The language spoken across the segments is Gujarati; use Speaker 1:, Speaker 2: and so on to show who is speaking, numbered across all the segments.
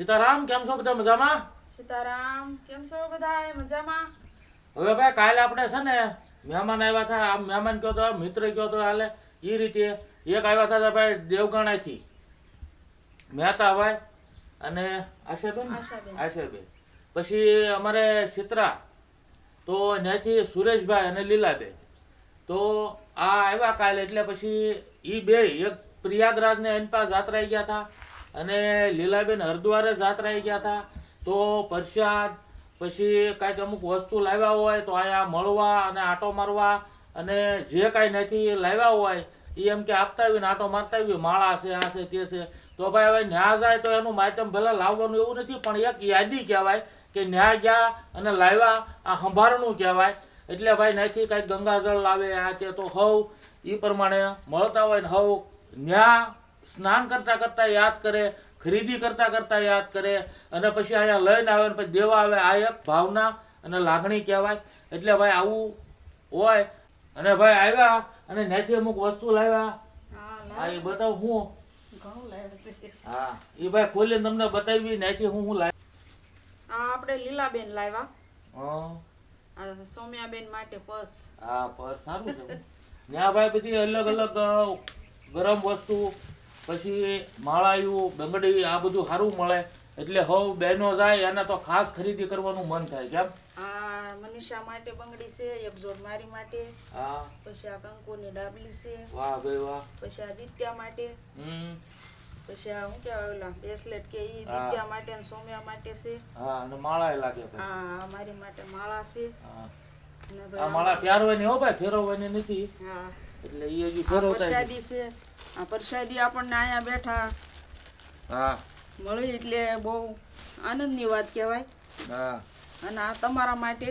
Speaker 1: સીતારામ કેમ છો બધા મજામાં?
Speaker 2: સીતારામ કેમ છો બધા મજામાં?
Speaker 1: હવે ભાઈ કાલે આપણે છે ને મહેમાન આવ્યા હતા આમ મહેમાન કયો તો? મિત્ર કયો તો હાલે? એ રીતે એક આવ્યા હતા ભાઈ દેવગાણાથી. મહેતા ભાઈ અને આશાબેન?
Speaker 2: આશાબેન.
Speaker 1: પછી અમારે ચિત્રા તો ત્યાંથી સુરેશભાઈ અને લીલાબેન. તો આ આવ્યા કાલે એટલે પછી એ બે એક પ્રયાગરાજને એની પાસે જાત્રાએ ગયા હતા અને લીલાબેન હરદ્વારે જાત્રાએ ગયા હતા. તો પ્રસાદ, પછી કાંઈક અમુક વસ્તુ લાવ્યા હોય તો અહીંયા મળવા અને આટો મારવા અને જે કાંઈ નથી લાવ્યા હોય એ એમ કે આપતા આવીને આટો મારતા આવી માળા છે, આ છે, તે છે. તો ભાઈ હવે ન્યા જાય તો એનું માધ્યમ ભલે લાવવાનું એવું નથી, પણ એક યાદી કહેવાય કે ન્યા ગયા અને લાવ્યા. આ સંભારણું કહેવાય. એટલે ભાઈ નથી કાંઈક ગંગાજળ લાવે, આ તે તો હવ. એ પ્રમાણે મળતા હોય ને હવ. ન્યા સ્નાન કરતા કરતા યાદ કરે ખરીદી કરતા કરતા યાદ કરે અને પછી અહીંયા લઈને આવે ને પછી દેવા આવે આ એક ભાવના અને લાગણી કહેવાય. એટલે ભાઈ આવું હોય અને ભાઈ આવ્યા અને ત્યાંથી અમુક વસ્તુ લાવ્યા.
Speaker 2: હા
Speaker 1: એ બતાવ હું. હા એ ભાઈ ખોલીને તમને બતાવી ત્યાંથી હું હું લાવ્યા?
Speaker 2: આ આપણે લીલાબેન લાવ્યા.
Speaker 1: હા.
Speaker 2: સૌમ્યાબેન માટે પર્સ.
Speaker 1: હા પર્સ સારું છે. ત્યાં ભાઈ બધી અલગ અલગ ગરમ વસ્તુ પછી માળાયું બંગડી આ બધું સારું મળે. એટલે હવ બહેનો જાય એને તો ખાસ ખરીદી કરવાનું મન થાય કેમ?
Speaker 2: આ મનીષા માટે બંગડી છે એક મારી માટે.
Speaker 1: હા.
Speaker 2: પછી આ કંકુની ડાબલી છે.
Speaker 1: વાહ ભાઈ વાહ.
Speaker 2: પછી આ દિત્યા માટે.
Speaker 1: હમ.
Speaker 2: પછી આ હું કેવા ઓલા બ્રેસલેટ કે ઈ દિત્યા માટે અને સૌમ્યા માટે છે.
Speaker 1: હા અને માળા લાગે
Speaker 2: હા મારી માટે માળા છે.
Speaker 1: હા.
Speaker 2: અને
Speaker 1: આ માળા પહેરવાની હો ભાઈ ફેરવવાની નથી.
Speaker 2: હા.
Speaker 1: એટલે એ હજી ફેરવતા છે.
Speaker 2: પ્રસાદી છે. આ પ્રસાદી આપણને અહીંયા બેઠા
Speaker 1: હા.
Speaker 2: મળી એટલે બહુ આનંદની વાત કહેવાય.
Speaker 1: હા.
Speaker 2: અને આ તમારા માટે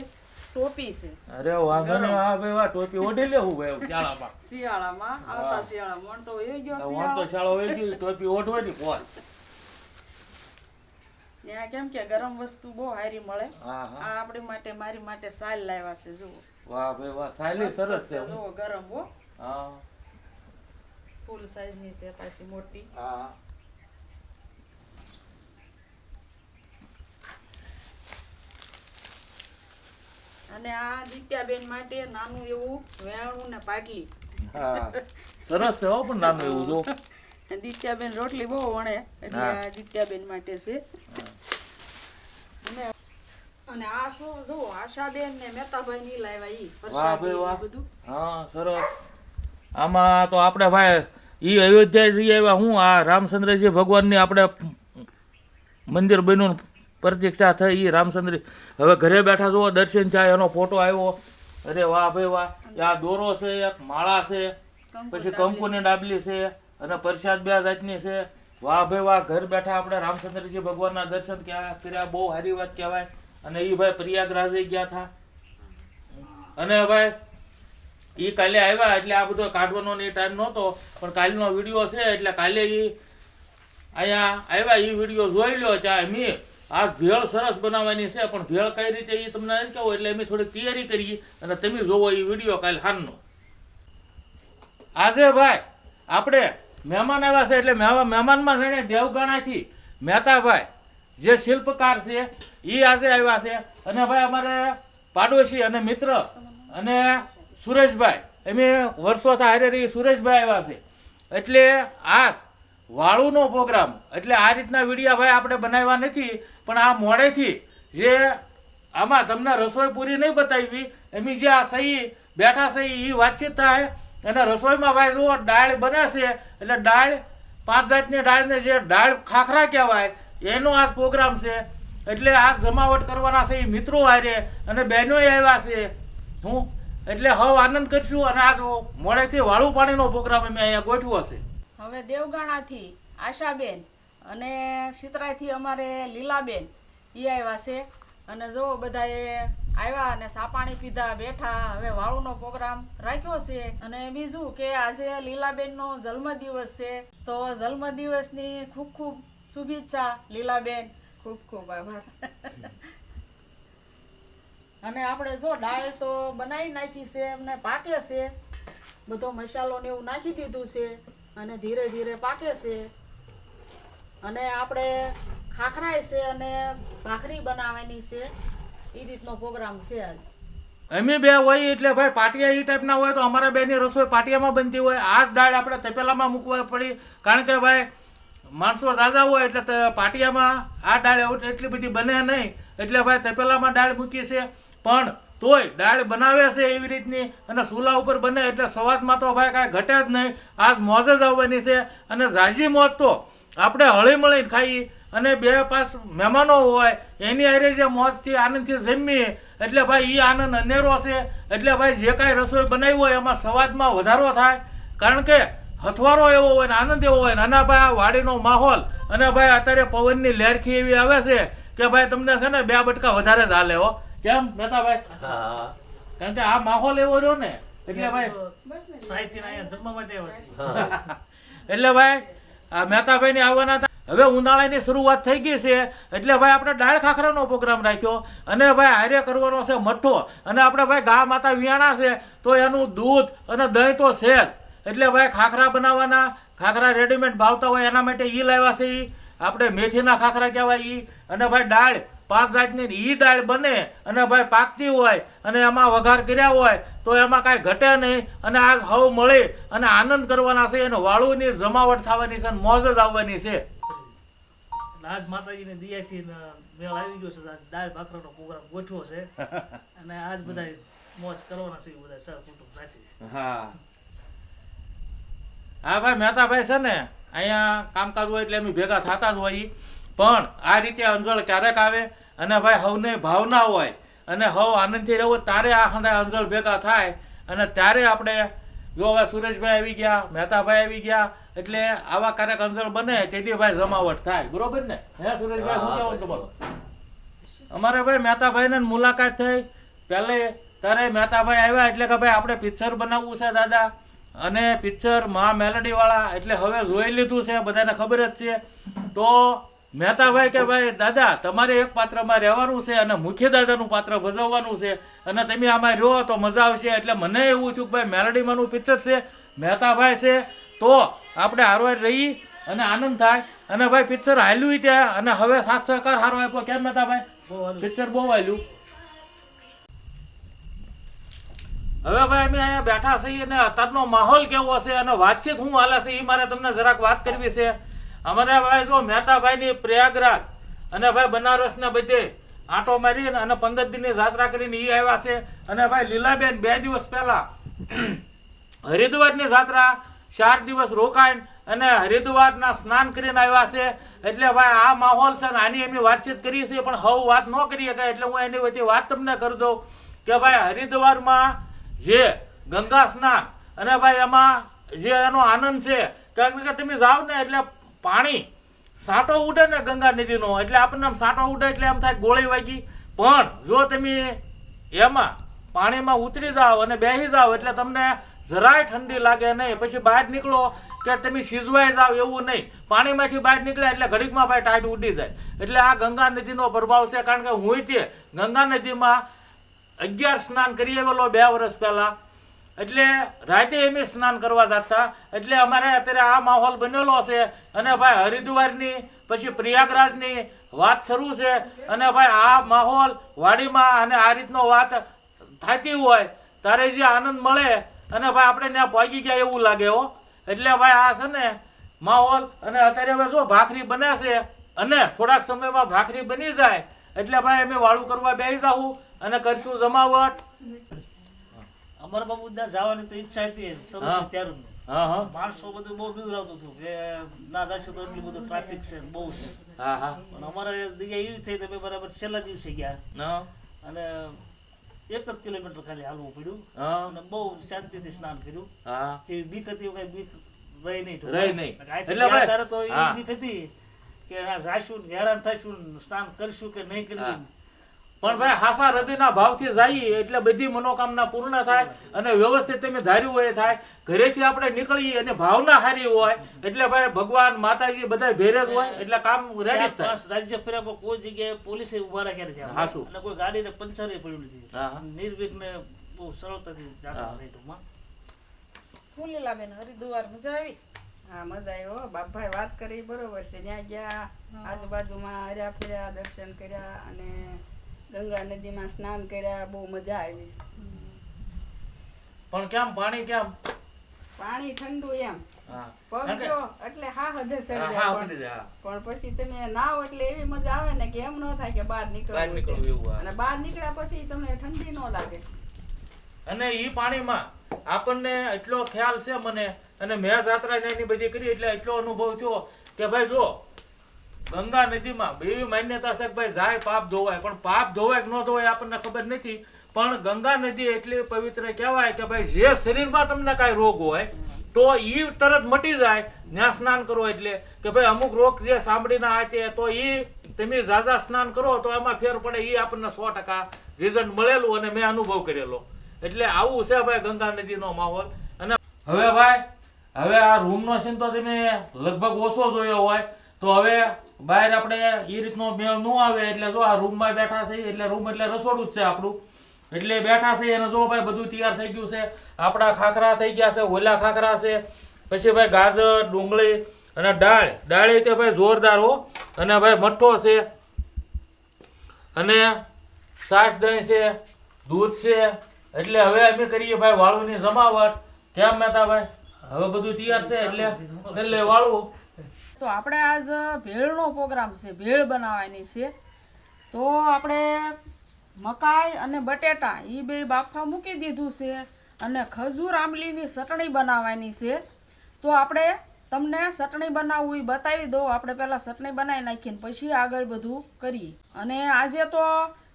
Speaker 2: ટોપી છે.
Speaker 1: અરે વાંધો નહીં આ ભાઈ વાહ ટોપી ઓઢી લેવું ભાઈ શાળામાં
Speaker 2: શિયાળામાં. આવતા શિયાળામાં. તો એ ગયો
Speaker 1: વાં તો
Speaker 2: શિયાળો
Speaker 1: શાળા હોય ગઈ ટોપી ઓઢવાની કોણ?
Speaker 2: ત્યાં કેમ કે ગરમ વસ્તુ બહુ હારી મળે. આ આપણી માટે મારી માટે સાલ લાવ્યા છે જુઓ.
Speaker 1: વાહ ભાઈ વાહ. સાલી સરસ છે
Speaker 2: જુઓ ગરમ હો.
Speaker 1: હા.
Speaker 2: ફૂલ સાઈઝની છે પાછી મોટી.
Speaker 1: હા.
Speaker 2: અને આ દિત્યાબેન માટે નાનું એવું વેણું ને પાટલી.
Speaker 1: હા. સરસ છે હો પણ નાનું એવું જો.
Speaker 2: દિત્યાબેન રોટલી બહુ વણે એટલે. આ દિત્યાબેન માટે છે. અને અને આ શું જો આશાબેન ને મહેતાભાઈ ની લાવ્યા ઈ પ્રસાદી બધું.
Speaker 1: હા સરસ. આમાં તો આપણે ભાઈ એ અયોધ્યા જઈ આવ્યા. હું આ રામચંદ્રજી ભગવાનની આપણે મંદિર બન્યું પ્રતિક્ષા થઈ એ રામચંદ્ર હવે ઘરે બેઠા જુઓ દર્શન થાય એનો ફોટો આવ્યો. અરે વાહ ભાઈ વાહ. આ દોરો છે એક માળા છે પછી કંકુની ડાબલી છે અને પ્રસાદ બે જાતની છે. વાહ ભાઈ વાહ. ઘર બેઠા આપણે રામચંદ્રજી ભગવાનના દર્શન કર્યા? બહુ સારી વાત કહેવાય. અને એ ભાઈ પ્રયાગરાજે ગયા હતા અને ભાઈ એ કાલે આવ્યા એટલે આ બધો કાઢવાનો ને ટાઈમ નહોતો. પણ કાલનો વીડિયો છે એટલે કાલે એ અહીંયા આવ્યા એ વીડિયો જોઈ લો ચા મેં, આ ભેળ સરસ બનાવવાની છે, પણ ભેળ કઈ રીતે એ તમને એમ કહો એટલે અમે થોડીક તૈયારી કરી અને તમે જોવો એ વીડિયો કાલ હાનનો આજે ભાઈ, આપણે મહેમાન આવ્યા છે એટલે મહેમા- મહેમાનમાં છે ને દેવગાણાથી મહેતાભાઈ, જે શિલ્પકાર છે એ આજે આવ્યા છે. અને ભાઈ અમારે પાડોશી અને મિત્ર અને સુરેશભાઈ. એમે વર્ષોથી હારે રહી સુરેશભાઈ આવ્યા છે. એટલે આ વાળુનો પ્રોગ્રામ, એટલે આ રીતના વિડીયા ભાઈ આપણે બનાવ્યા નથી, પણ આ મોડેથી જે આમાં તમને રસોઈ પૂરી નહીં બતાવી, એમ જે આ સહી બેઠા સહી એ વાતચીત થાય, અને રસોઈમાં ભાઈ જુઓ, દાળ બનાવશે એટલે દાળ, પાંચ જાતની દાળને જે દાળ ખાખરા કહેવાય, એનો આ પ્રોગ્રામ છે. એટલે આ જમાવટ કરવાના છે એ મિત્રો હારે, અને બહેનોય આવ્યા છે. હું એટલે હવે આનંદ કરશું અને આ જો મોડેથી વાળું પાણીનો પ્રોગ્રામ અમે અહીંયા ગોઠવો છે.
Speaker 2: હવે દેવગાણાથી આશાબેન અને સિતરાયથી અમારે લીલાબેન એ આવ્યા છે. અને જો બધાએ આવ્યા અને સાપાણી પીધા બેઠા હવે વાળુનો પ્રોગ્રામ રાખ્યો છે. અને બીજું કે આજે લીલાબેનનો જન્મદિવસ છે. તો જન્મદિવસની ખૂબ ખૂબ શુભેચ્છા લીલાબેન. ખૂબ ખૂબ આભાર. અને આપણે જો દાળ તો બનાવી નાખી છે, એમને પાકે છે. બધો મસાલો ને એવું નાખી દીધું છે અને ધીરે ધીરે પાકે છે. અને આપણે ખાખરાય છે અને ભાખરી બનાવવાની છે. એ રીતનો પ્રોગ્રામ છે આજ.
Speaker 1: અમે બે હોય એટલે ભાઈ પાટિયા એ ટાઈપના હોય તો અમારા બેની રસોઈ પાટિયામાં બનતી હોય. આ જ દાળ આપણે તપેલામાં મૂકવા પડી. કારણ કે ભાઈ માણસો ઝાઝા હોય એટલે પાટિયામાં આ દાળ એટલી બધી બને નહીં. એટલે ભાઈ તપેલામાં દાળ મૂકીએ છે પણ તોય દાળ બનાવે છે એવી રીતની અને ચૂલા ઉપર બને એટલે સવાદમાં તો ભાઈ કાંઈ ઘટે જ નહીં. આજ મોજ જ આવવાની છે અને ઝાઝી મોજ તો આપણે હળી મળીને ખાઈ અને બે પાંચ મહેમાનો હોય એની આરે જે મોજથી આનંદથી જમીએ એટલે ભાઈ એ આનંદ અનેરો છે. એટલે ભાઈ જે કાંઈ રસોઈ બનાવી હોય એમાં સ્વાદમાં વધારો થાય. કારણ કે હથવારો એવો હોય ને આનંદ એવો હોય ને અને ભાઈ આ વાડીનો માહોલ અને ભાઈ અત્યારે પવનની લહેરખી એવી આવે છે કે ભાઈ તમને છે ને બે બટકા વધારે જ હાલે હો. કેમ મહેતાભાઈ?
Speaker 3: હા.
Speaker 1: કારણ કે આ માહોલ એવો રહ્યો ને એટલે ભાઈ
Speaker 4: સાહિત્ય અહીંયા જમવા માટે આવ્યા
Speaker 1: એટલે ભાઈ આ મહેતાભાઈને આવવાના હતા હવે ઉનાળાની શરૂઆત થઈ ગઈ છે એટલે ભાઈ આપણે દાળ ખાખરાનો પ્રોગ્રામ રાખ્યો અને ભાઈ હારે કરવાનો છે મઠ્ઠો અને આપણે ભાઈ ગા માતા વિયાણા છે તો એનું દૂધ અને દહીં તો છે જ. એટલે ભાઈ ખાખરા બનાવવાના ખાખરા રેડીમેડ ભાવતા હોય એના માટે એ લાવ્યા છે એ આપણે મેથીના ખાખરા કહેવાય એ અને ભાઈ દાળ પાંચ જાતની ઈ દાળ બને અને ભાઈ પાકતી હોય અને એમાં વઘાર કર્યા હોય તો એમાં કાંઈ ઘટે નહીં અને આ હવ મળે અને આનંદ કરવાના છે અને વાળુની જમાવટ થવાની છે અને મોજ જ આવવાની છે.
Speaker 4: આજ માતાજીને દિયાથી ને મેળ આવી ગયો છે દાળ ભાખરાનો પ્રોગ્રામ ગોઠવો છે. અને આજ બધા મોજ કરવાના છે બધા સર કુટુંબ સાથે.
Speaker 1: હા. હા ભાઈ મહેતાભાઈ છે ને અહીંયા કામકાજ હોય એટલે અમે ભેગા થતા જ હોઈએ. પણ આ રીતે અંજળ ક્યારેક આવે અને ભાઈ હવને ભાવના હોય અને હવ આનંદથી રહેવું તારે આ ખંડા અંજળ ભેગા થાય અને ત્યારે આપણે જો હવે સુરેશભાઈ આવી ગયા, મહેતાભાઈ આવી ગયા, એટલે આવા ક્યારેક અંજળ બને તેથી ભાઈ જમાવટ થાય. બરોબર ને? હે સુરેશભાઈ હું કહેવું તમારું? અમારે ભાઈ મહેતાભાઈને મુલાકાત થઈ. પહેલે ત્યારે મહેતાભાઈ આવ્યા એટલે કે ભાઈ આપણે પિક્ચર બનાવવું છે દાદા. અને પિક્ચર મહા મેલડીવાળા એટલે હવે જોઈ લીધું છે, બધાને ખબર જ છે. તો મહેતાભાઈ કે ભાઈ દાદા તમારે એક પાત્રમાં રહેવાનું છે અને મુખ્ય દાદાનું પાત્ર ભજવવાનું છે અને તમે આમાં રહ્યો તો મજા આવશે. એટલે મને એવું થયું કે ભાઈ મેલડીમાંનું પિક્ચર છે મહેતાભાઈ છે તો આપણે હારવાર રહી અને આનંદ થાય. અને ભાઈ પિક્ચર હાલ્યું ત્યાં અને હવે સાત સહકાર હારો આપ્યો. કેમ મહેતાભાઈ? પિક્ચર બહુ હાલ્યું. હવે ભાઈ અમે અહીંયા બેઠા છીએ અને અત્યારનો માહોલ કેવો છે અને વાતચીત હું હાલે છે એ મારે તમને જરાક વાત કરવી છે. અમારે ભાઈ જો મહેતાભાઈની પ્રયાગરાજ અને ભાઈ બનારસને બધે આંટો મારીને અને પંદર દિનની યાત્રા કરીને એ આવ્યા છે. અને ભાઈ લીલાબેન બે દિવસ પહેલા હરિદ્વારની યાત્રા ચાર દિવસ રોકાઈને અને હરિદ્વારના સ્નાન કરીને આવ્યા છે. એટલે ભાઈ આ માહોલ છે ને આની એમની વાતચીત કરી છે પણ હવે વાત ન કરી શકાય એટલે હું એની વચ્ચે વાત તમને કરી દઉં કે ભાઈ હરિદ્વારમાં જે ગંગા સ્નાન અને ભાઈ એમાં જે એનો આનંદ છે, કારણ કે તમે જાઓ ને એટલે પાણી. સાંટો ઉડે ને ગંગા નદીનો, એટલે આપણને આમ સાંટો ઉડે એટલે એમ થાય ગોળી વાગી. પણ જો તમે એમાં પાણીમાં ઉતરી જાઓ અને બેસી જાઓ એટલે તમને જરાય ઠંડી લાગે નહીં. પછી બહાર નીકળો કે તમે સીઝવાઈ જાઓ એવું નહીં. પાણીમાંથી બહાર નીકળે એટલે ઘડીકમાં ભાઈ ટાઈટ ઉડી જાય. એટલે આ ગંગા નદીનો પ્રભાવ છે. કારણ કે હું તે ગંગા નદીમાં અગિયાર સ્નાન કરી આવેલો બે વર્ષ પહેલા. એટલે રાતે અમે સ્નાન કરવા જતા. એટલે અમારે અત્યારે આ માહોલ બનેલો છે. અને ભાઈ હરિદ્વારની, પછી પ્રયાગરાજની વાત શરૂ છે. અને ભાઈ આ માહોલ વાડીમાં અને આ રીતનો વાત થતી હોય, તારે જે આનંદ મળે અને ભાઈ આપણે ત્યાં પહોંચી ગયા એવું લાગે હો. એટલે ભાઈ આ છે ને માહોલ. અને અત્યારે હવે જો ભાખરી બનાશે અને થોડાક સમયમાં ભાખરી બની જાય, એટલે ભાઈ અમે વાળું કરવા બેસી જાઉં અને કરશું જમાવટ.
Speaker 4: અમારા બાબુ ત્યાં જવાની તો ઈચ્છા હતી
Speaker 1: હા.
Speaker 4: માણસો બધું બહુ બિવડાવતું હતું કે ના જશો તો એટલું બધું ટ્રાફિક છે બહુ છે. પણ અમારે જગ્યા એવી થઈ તમે બરાબર છેલ્લા દિવસે ગયા. અને એક જ કિલોમીટર ખાલી હાલવું પડ્યું. અને બહુ શાંતિથી સ્નાન કર્યું. કે બીક હતી કઈ બીક રહી નહીં.
Speaker 1: રહી નહીં. એટલે
Speaker 4: ત્યારે તો એ બીક હતી કે જાશું હેરાન થશું સ્નાન કરશું કે નહીં
Speaker 1: હા. પણ ભાઈ હાસા હૃદયના ભાવથી જઈએ એટલે બધી મનોકામના પૂર્ણ થાય અને વ્યવસ્થિત તમે ધાર્યું હોય થાય ઘરેથી આપણે નીકળીએ અને ભાવના હારી હોય એટલે ભાઈ ભગવાન માતાજી બધા ભેરે જ હોય એટલે કામ રેડી થાય
Speaker 4: રાજ્ય ફર્યા પણ કોઈ જગ્યાએ પોલીસે ઊભા રાખ્યા છે આપણે. અને કોઈ ગાડીને પંચરે પડ્યું નથી. નિર્વિઘ્ને બહુ સરળતાથી જાતા. રહે ટૂંકમાં.
Speaker 2: ફૂલીલાબેન હરિદ્વાર મજા આવી હા મજા આવ્યો. બાપભાઈ વાત કરી બરોબર છે ત્યાં ગયા આજુબાજુમાં હર્યા ફર્યા દર્શન કર્યા અને ગંગા નદીમાં સ્નાન કર્યા બહુ મજા આવી.
Speaker 1: પણ કેમ પાણી કેમ?
Speaker 2: પાણી ઠંડુ એમ. પગજો એટલે હા હદે ચડી જાય પણ- પછી તમે નાવ એટલે એવી મજા આવે ને કે એમ ન થાય કે બહાર નીકળવું. અને બહાર નીકળ્યા પછી તમને ઠંડી ન લાગે.
Speaker 1: અને એ પાણીમાં આપણને એટલો ખ્યાલ છે મને અને મેં જાત્રા ને એની બધી કરી એટલે એટલો અનુભવ થયો કે ભાઈ જો ગંગા નદીમાં એવી માન્યતા છે કે ભાઈ જાય, પાપ ધોવાય. પણ પાપ ધોવાય કે ન ધોવાય આપણને ખબર નથી. પણ ગંગા નદી એટલી પવિત્ર કહેવાય કે ભાઈ જે શરીરમાં તમને કાંઈ રોગ હોય, તો એ તરત મટી જાય. ત્યાં સ્નાન કરો એટલે કે ભાઈ અમુક રોગ જે સાંભળીના છે તો એ તમે ઝાઝા સ્નાન કરો, તો એમાં ફેર પડે. એ આપણને સો ટકા રિઝલ્ટ મળેલું અને મેં અનુભવ કરેલો. એટલે આવું છે ભાઈ ગંગા નદીનો માહોલ. અને હવે ભાઈ, હવે આ રૂમનો સીન તો તમે લગભગ ઓછો જોયો હોય. તો હવે બહાર આપણે એ રીતનો મેળ ન આવે એટલે જો આ રૂમમાં બેઠા છે, એટલે રૂમ એટલે રસોડું જ છે આપણું. એટલે બેઠા છે અને જો ભાઈ બધું તૈયાર થઈ ગયું છે, આપણા ખાખરા થઈ ગયા છે, ઓલા ખાખરા છે, પછી ભાઈ ગાજર, ડુંગળી અને દાળ. દાળ તો ભાઈ જોરદાર હો. અને ભાઈ મઠ્ઠો છે, અને સાસ દહીં છે, દૂધ છે. એટલે હવે અમે કરીએ ભાઈ વાળુની જમાવટ. કેમ મહેતા ભાઈ? હવે બધું તૈયાર છે એટલે? એટલે વાળું.
Speaker 2: તો આપણે આજ ભેળનો પ્રોગ્રામ છે, ભેળ બનાવવાની છે. તો આપણે મકાઈ અને બટેટા એ બે બાફા મૂકી દીધું છે અને ખજૂર, આંબલીની ચટણી બનાવવાની છે. તો આપણે તમને ચટણી બનાવવું એ બતાવી દો. આપણે પહેલાં ચટણી બનાવી નાખીને પછી આગળ બધું કરીએ. અને આજે તો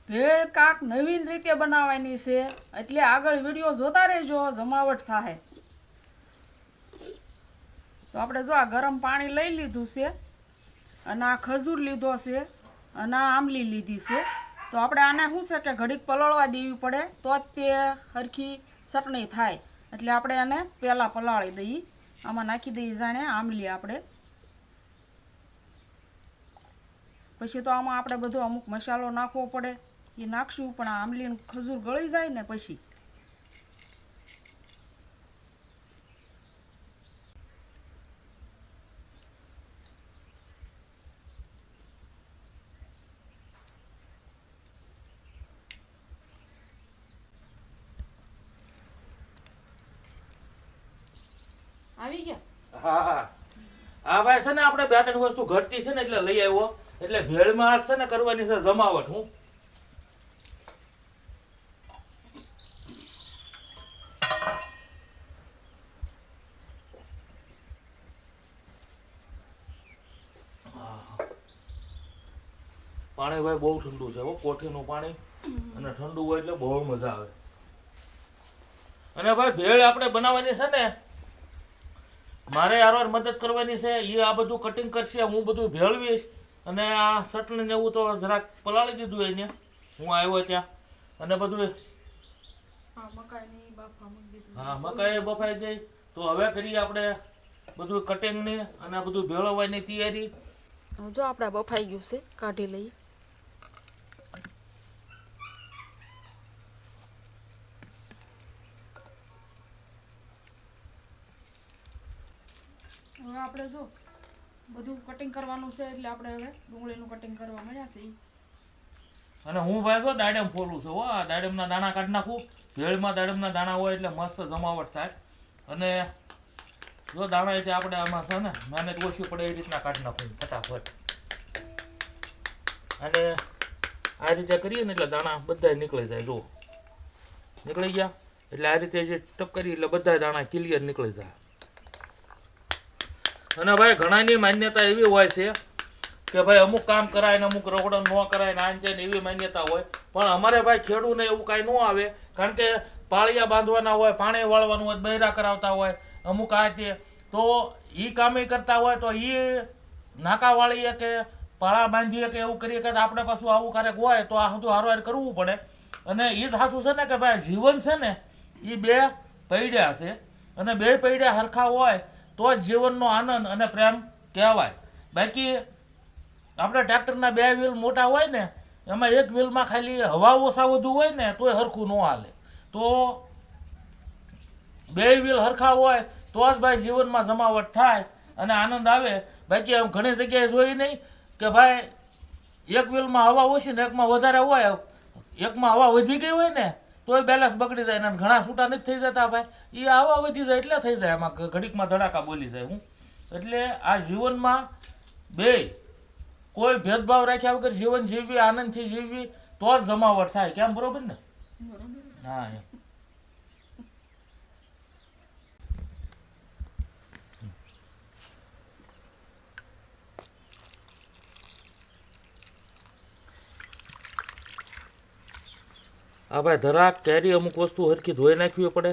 Speaker 2: ભેળ કાંક નવીન રીતે બનાવવાની છે. એટલે આગળ વીડિયો જોતા રહેજો, જમાવટ થાય. તો આપણે જો આ ગરમ પાણી લઈ લીધું છે, અને આ ખજૂર લીધો છે, અને આ આંબલી લીધી છે, તો આપણે આને શું છે કે ઘડીક પલાળવા દેવી પડે, તો જ તે સરખી ચટણી થાય. એટલે આપણે એને પહેલાં પલાળી દઈએ. આમાં નાખી દઈએ જાણે આંબલી આપણે. પછી તો આમાં આપણે બધો અમુક મસાલો નાખવો પડે. એ નાખશું, પણ આ આંબલી ખજૂર ગળી જાય ને પછી. આવી ગયા?
Speaker 1: હા. હા ભાઈ છે ને આપણે બે ત્રણ વસ્તુ ઘટતી છે ને એટલે લઈ આવ્યો. એટલે ભેળમાં છે ને કરવાની છે જમાવટ, હું. પાણી ભાઈ બહુ ઠંડુ છે હો, કોઠીનું પાણી. અને ઠંડુ હોય એટલે બહુ મજા આવે. અને ભાઈ ભેળ આપણે બનાવવાની છે ને મારે યાર મદદ કરવાની છે એ આ બધું કટિંગ કરશે હું બધું ભેળવીશ. અને આ સટણ ને એવું તો જરાક પલાળી દીધું એને. હું આવ્યો ત્યાં. અને બધું
Speaker 2: હા
Speaker 1: મકાઈ બફાઈ ગઈ. તો હવે કરીએ આપણે બધું કટિંગની અને આ બધું ભેળવવાની તૈયારી.
Speaker 2: જો આપણે બફાઈ ગયું છે કાઢી લઈએ. હવે આપણે જો બધું કટિંગ કરવાનું છે એટલે આપણે હવે ડુંગળીનું કટિંગ કરવા મળ્યા છે
Speaker 1: અને હું ભાઈ તો દાડમ ફોલું છું હો દાડમના દાણા કાઢી નાખું. ભેળમાં દાડમના દાણા હોય એટલે મસ્ત જમાવટ થાય. અને જો દાણા એટલે આપણે આમાં છે ને મહેનત ઓછી પડે એ રીતના કાઢી નાખું ફટાફટ. અને આ રીતે કરીએ ને એટલે દાણા બધા નીકળી જાય જો નીકળી ગયા? એટલે આ રીતે જે ટપ કરી એટલે બધા દાણા ક્લિયર નીકળી જાય. અને ભાઈ ઘણાની માન્યતા એવી હોય છે કે ભાઈ અમુક કામ કરાય ને અમુક રોકડો ન કરાય ને આન તેન એવી માન્યતા હોય. પણ અમારે ભાઈ ખેડૂને એવું કાંઈ ન આવે. કારણ કે પાળિયા બાંધવાના હોય, પાણી વાળવાનું હોય, બૈરા કરાવતા હોય, અમુક આ તે. તો એ કામે કરતા હોય તો એ નાકા વાળીએ કે પાળા બાંધીએ કે એવું કરીએ કે આપણે પાછું આવું ક્યારેક હોય તો આ બધું હારવાર કરવું પડે. અને એ સાચું છે ને કે ભાઈ જીવન છે ને એ બે પૈડ્યા છે. અને બે પૈડ્યા હરખા હોય તો જ જીવનનો આનંદ અને પ્રેમ કહેવાય. બાકી આપણે ટ્રેક્ટરના બે વ્હીલ મોટા હોય ને, એમાં એક વ્હીલમાં ખાલી હવા ઓછા વધુ હોય ને, તોય હરખું ન હાલે. તો બે વ્હીલ હરખા હોય, તો જ ભાઈ જીવનમાં જમાવટ થાય અને આનંદ આવે. બાકી આમ ઘણી જગ્યાએ જોઈ નહીં કે ભાઈ, એક વ્હીલમાં હવા ઓછી ને એકમાં વધારે હોય, એકમાં હવા વધી ગઈ હોય ને તોય બેલેન્સ બગડી જાય ને ઘણા છૂટા નથી થઈ જતા ભાઈ. એ આવા વધી જાય એટલે થઈ જાય એમાં ઘડીકમાં ધડાકા બોલી જાય હું. એટલે આ જીવનમાં બે કોઈ ભેદભાવ રાખ્યા વગર જીવન જીવવી આનંદથી જીવવી તો જ જમાવટ થાય. કેમ બરોબર ને? હા આ ભાઈ ધરાક કેરી અમુક વસ્તુ હરખી ધોઈ નાખવી પડે.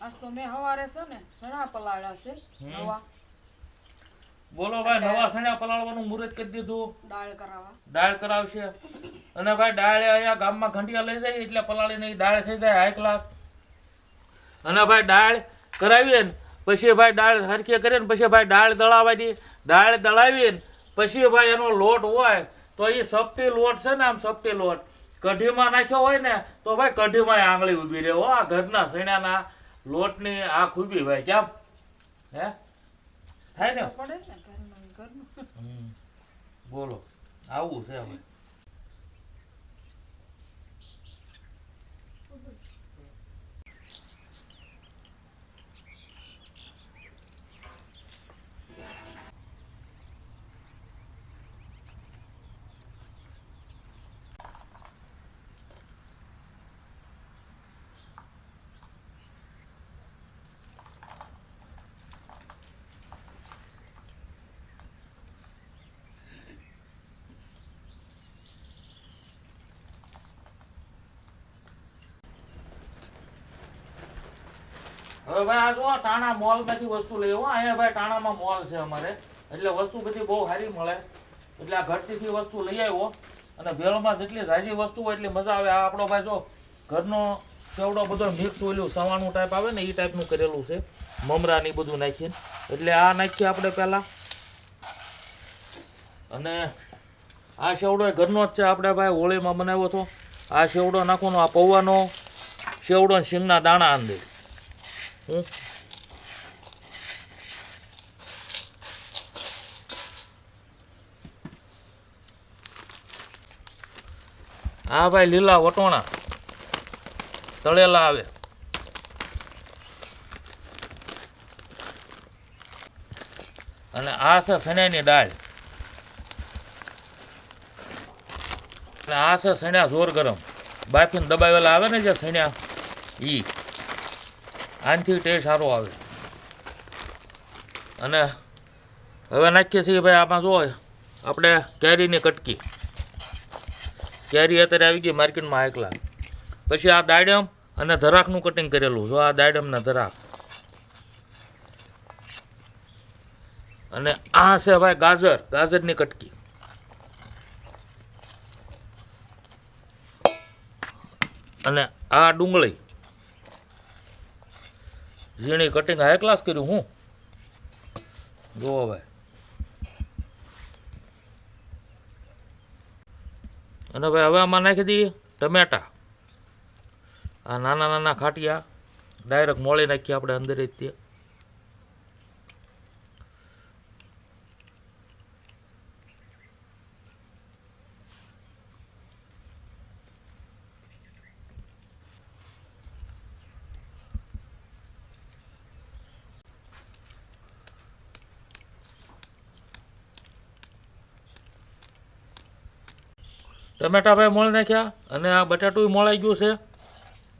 Speaker 2: આજ તો મેં સવારે છે ને સણા પલાળ્યા છે નવા
Speaker 1: બોલો ભાઈ નવા સણા પલાળવાનું મુહૂર્ત કરી દીધું.
Speaker 2: દાળ કરાવવા.
Speaker 1: દાળ કરાવશે. અને ભાઈ દાળ અહીંયા ગામમાં ઘંટિયા લઈ જાય એટલે પલાળીને દાળ થઈ જાય હાઈ ક્લાસ અને ભાઈ દાળ કરાવીએ ને પછી ભાઈ દાળ હરખી કરીએ ને પછી ભાઈ દાળ દળાવવાની દાળ દળાવીએ ને પછી ભાઈ એનો લોટ હોય તો એ સપટી લોટ છે ને આમ સપટી લોટ. કઢીમાં નાખ્યો હોય ને તો ભાઈ કઢીમાં આંગળી ઊભી રહે. હો આ ઘરના સૈણાના લોટની આ ખૂબી ભાઈ કેમ? હે? થાય ને. બોલો આવું છે હવે. હવે ભાઈ આ જો ટાણા મોલમાંથી વસ્તુ લઈ હો અહીંયા ભાઈ ટાણામાં મોલ છે અમારે. એટલે વસ્તુ બધી બહુ સારી મળે. એટલે આ ઘરતીથી વસ્તુ લઈ આવ્યો. અને ભેળમાં જેટલી ઝાઝી વસ્તુ હોય એટલી મજા આવે. આ આપણો ભાઈ જો ઘરનો સેવડો બધો મિક્સ ઓલું સવાણું ટાઈપ આવે ને, એ ટાઈપનું કરેલું છે. મમરા ને બધું નાખીને. એટલે આ નાખીએ આપણે પહેલાં. અને આ શેવડો ઘરનો જ છે. આપણે ભાઈ હોળીમાં બનાવ્યો હતો. આ શેવડો નાખવાનો, આ પૌવાનો શેવડો શીંગના દાણા અંદર. હા ભાઈ, લીલા વટોણા. તળેલા આવે. અને આ છે સણ્યાની દાળ. અને આ છે સણ્યા જોર ગરમ. બાફીને દબાવેલા આવે ને જે સણ્યા ઈ. આનાથી ટેસ્ટ સારો આવે. અને હવે નાખીએ છીએ ભાઈ આમાં જો આપણે કેરીની કટકી. કેરી અત્યારે આવી ગઈ માર્કેટમાં એકલા. પછી આ દાડમ અને ધરાકનું કટિંગ કરેલું. જો આ દાડમને ધરાક. અને આ છે ભાઈ ગાજર, ગાજરની કટકી. અને આ ડુંગળી. ઝીણી કટિંગ હાઈ ક્લાસ કર્યું, હું? જુઓ ભાઈ અને ભાઈ હવે આમાં નાખી દઈએ ટમેટા. આ નાના નાના ખાટિયા ડાયરેક્ટ મોળી નાખીએ આપણે અંદર જ તે. ટમેટા ભાઈ મોળ નાખ્યા અને આ બટાટું મોળાઈ ગયું છે.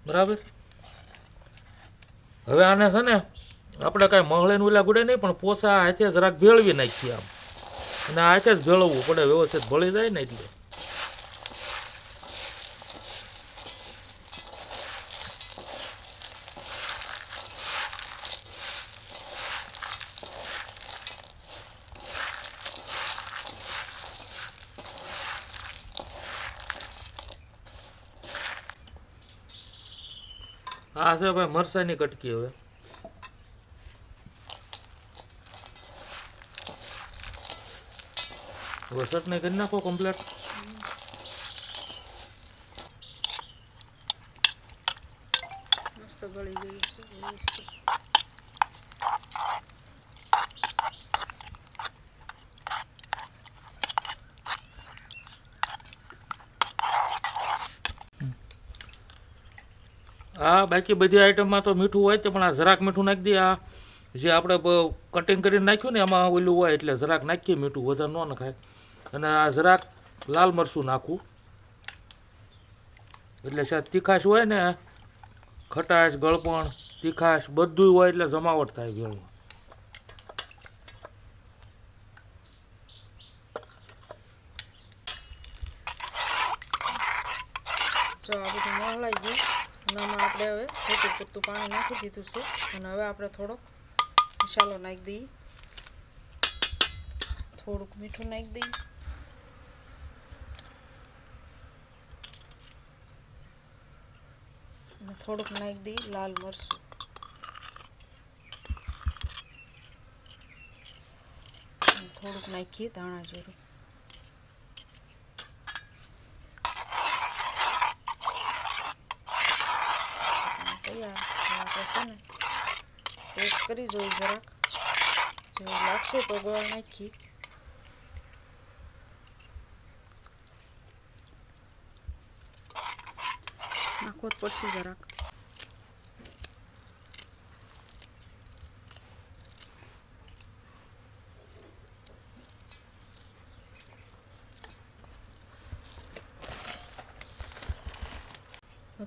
Speaker 1: બરાબર? હવે આને છે ને આપણે કાંઈ મહળીને ઓલા ગુડે નહીં, પણ પોસા હાથે જરાક ભેળવી નાખીએ આમ. અને હાથે જ ભેળવવું પડે, વ્યવસ્થિત ભળી જાય ને એટલે. આ છે ભાઈ મરસાની કટકી હવે. હવે નહીં કરી નાખો કમ્પ્લેટ બાકી બધી આઈટમમાં તો મીઠું હોય તે પણ આ જરાક મીઠું નાખી દઈએ. આ જે આપણે કટિંગ કરીને નાખ્યું ને એમાં ઓલું હોય એટલે જરાક નાખીએ મીઠું, વધારે ન નખાય. અને આ જરાક લાલ મરચું નાખવું એટલે સાહેબ તીખાશ હોય ને, ખટાશ, ગળપણ, તીખાશ બધું હોય એટલે જમાવટ થાય ભેળમાં
Speaker 2: જો આ બધું મોહલાઈ ગયું અને આમાં આપણે હવે પૂરતું પૂરતું પાણી નાખી દીધું છે. અને હવે આપણે થોડો મસાલો નાખી દઈએ. થોડુંક મીઠું નાખી દઈએ. અને થોડુંક નાખી દઈએ લાલ મરચું. થોડુંક નાખીએ ધાણા જીરું તૈયાર હવે આપણે છે ને ટેસ્ટ કરી જોઈ જરાક. જેવું લાગશે તો ગોળ નાખી. નાખવો જ પડશે જરાક.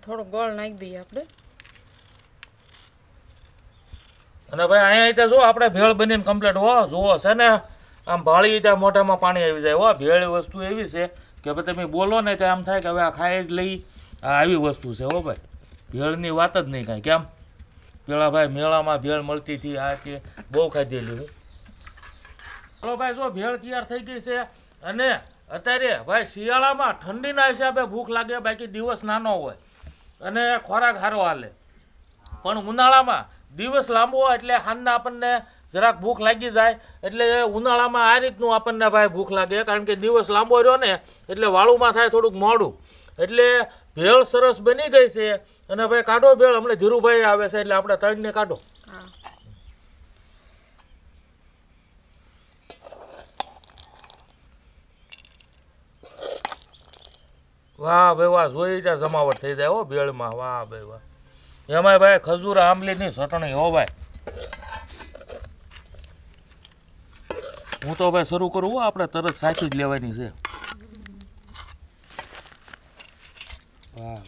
Speaker 2: થોડો ગોળ નાખી દઈએ આપણે.
Speaker 1: અને ભાઈ, અહીંયા ત્યાં જો આપણે ભેળ બનીને કમ્પ્લીટ હો, જુઓ, છે ને? આમ ભાળી ત્યાં મોઢામાં પાણી આવી જાય. હો, ભેળ વસ્તુ એવી છે કે ભાઈ, તમે બોલો ને ત્યાં આમ થાય કે હવે આ ખાઈ જ લઈ. આવી વસ્તુ છે, હો ભાઈ. ભેળની વાત જ નહીં કાંઈ. કેમ? પેલા ભાઈ, મેળામાં ભેળ મળતી હતી, આ કે બહુ ખાધેલી, હું. ચાલો ભાઈ, જો, ભેળ તૈયાર થઈ ગઈ છે. અને અત્યારે ભાઈ, શિયાળામાં ઠંડીના હિસાબે ભૂખ લાગે, બાકી દિવસ નાનો હોય. અને ખોરાક સારો હાલે. પણ ઉનાળામાં દિવસ લાંબો એટલે સાંજના આપણને જરાક ભૂખ લાગી જાય. એટલે ઉનાળામાં આ રીતનું આપણને ભાઈ ભૂખ લાગે. કારણ કે દિવસ લાંબો રહ્યો ને એટલે વાળુમાં થાય થોડુંક મોડું. એટલે ભેળ સરસ બની ગઈ છે. અને ભાઈ કાઢો ભેળ. હમણાં ધીરુભાઈ આવે છે એટલે આપણે ત્રણને કાઢો. વાહ ભાઈ વાહ જોઈ જમાવટ થઈ જાય હો ભેળમાં. વાહ ભાઈ વાહ. એમાંય ભાઈ ખજૂર આંબલીની ચટણી, હો ભાઈ. હું તો ભાઈ શરૂ કરું હો, આપણે તરત સાચી જ લેવાની છે. વાહ.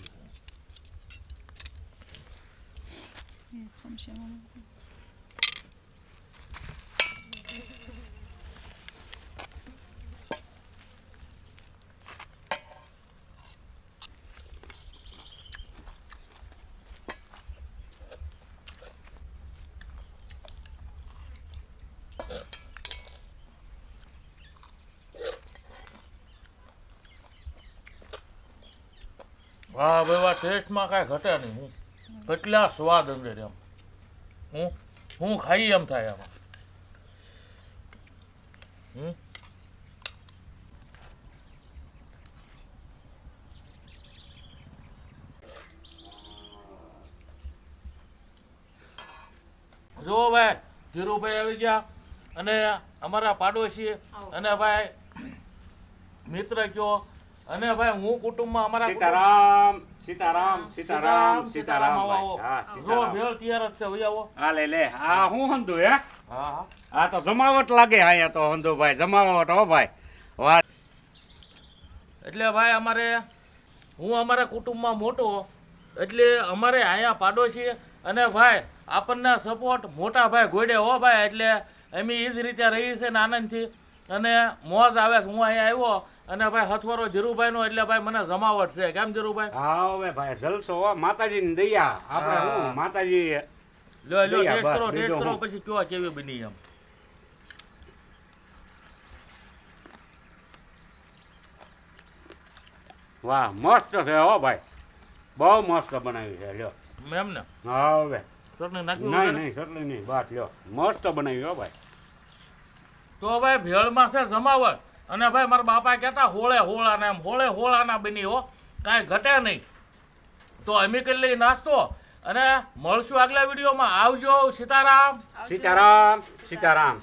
Speaker 1: વાહ ભાઈ વાહ ટેસ્ટમાં કાંઈ ઘટે નહીં. હું કેટલા સ્વાદ અંદર એમ. હું હું ખાઈ એમ થાય એમાં હમ? જો ભાઈ ધીરુભાઈ આવી ગયા અને અમારા પાડોશી અને ભાઈ મિત્ર કયો અને ભાઈ હું કુટુંબમાં અમારા
Speaker 3: સીતારામ સીતારામ સીતારામ સીતારામ ભાઈ. હા સીતારામ.
Speaker 1: ભેળ તૈયાર જ છે ભાઈ આવો.
Speaker 3: હા લે લે. આ હું. હંધુ હે?
Speaker 1: હા હા.
Speaker 3: આ તો જમાવટ લાગે અહીંયા તો હંધુ ભાઈ. જમાવટ હો ભાઈ. વાહ
Speaker 1: એટલે ભાઈ અમારે હું અમારા કુટુંબમાં મોટો એટલે અમારે અહીંયા પાડોશી અને ભાઈ આપણને સપોર્ટ મોટા ભાઈ ગોડે હો ભાઈ. એટલે એમ એ જ રીતે રહી છે ને આનંદથી. અને મોજ આવે હું અહીંયા આવ્યો અને ભાઈ હથવારો ધીરુભાઈનો એટલે ભાઈ મને જમાવટ છે. કેમ ધીરુભાઈ?
Speaker 3: હા હવે ભાઈ જલસો માતાજી ની દયા. આપણે
Speaker 1: હા.
Speaker 3: માતાજી
Speaker 1: લો લો ટેસ્ટ કરો ટેસ્ટ કરો પછી કયો કેવી બની એમ.
Speaker 3: વાહ મસ્ત છે હો ભાઈ. બહુ મસ્ત બનાવી છે લ્યો.
Speaker 1: એમ ને?
Speaker 3: હા હવે.
Speaker 1: ચટણી નાખવી
Speaker 3: નહીં નહીં ચટણી નહીં. વાત લ્યો. મસ્ત બનાવી હો ભાઈ.
Speaker 1: તો ભાઈ ભેળમાં છે જમાવટ. અને ભાઈ, મારા બાપા કહેતા, હોળે હોળાના એમ, હોળે હોળાના બની હો, કાંઈ ઘટે નહીં. તો અમે કરી લઈ નાસ્તો. અને મળશું આગલા વિડીયોમાં. આવજો, સીતારામ.
Speaker 3: સીતારામ સીતારામ.